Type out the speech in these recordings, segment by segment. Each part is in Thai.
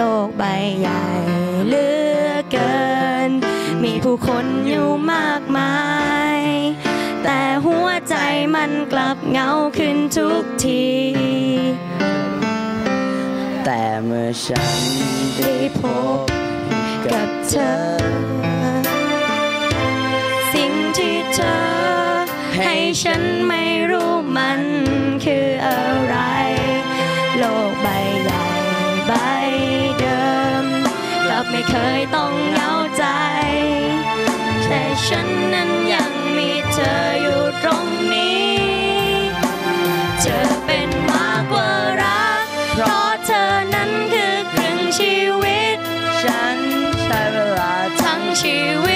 โลกใหญ่เหลือเกิน มีผู้คนอยู่มากมาย แต่หัวใจมันกลับเหงาขึ้นทุกที แต่เมื่อฉันได้พบกับเธอ สิ่งที่เธอ ให้ฉันไม่รู้มันคืออะไรโลก กลับไม่เคยต้องเหงาใจ แต่ฉันนั้นยังมีเธออยู่ตรงนี้ เธอเป็นมากกว่ารัก เพราะเธอนั้นคือครึ่งชีวิต ฉันใช้เวลาทั้งชีวิต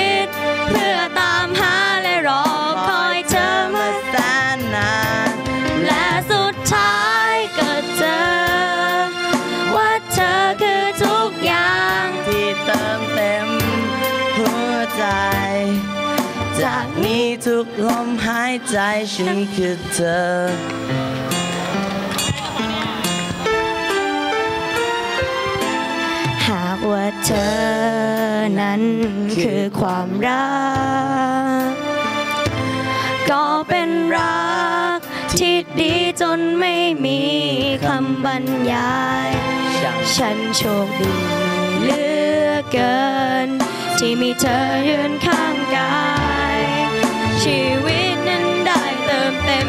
ทุกลมหายใจฉันคือเธอหากว่าเธอนั้นคือความรัก ก็เป็นรักที่ดีจนไม่มีคำบรรยาย ฉันโชคดีเหลือเกิน ที่มีเธอยืนข้างกาย ชีวิตนั้นได้เติมเต็ม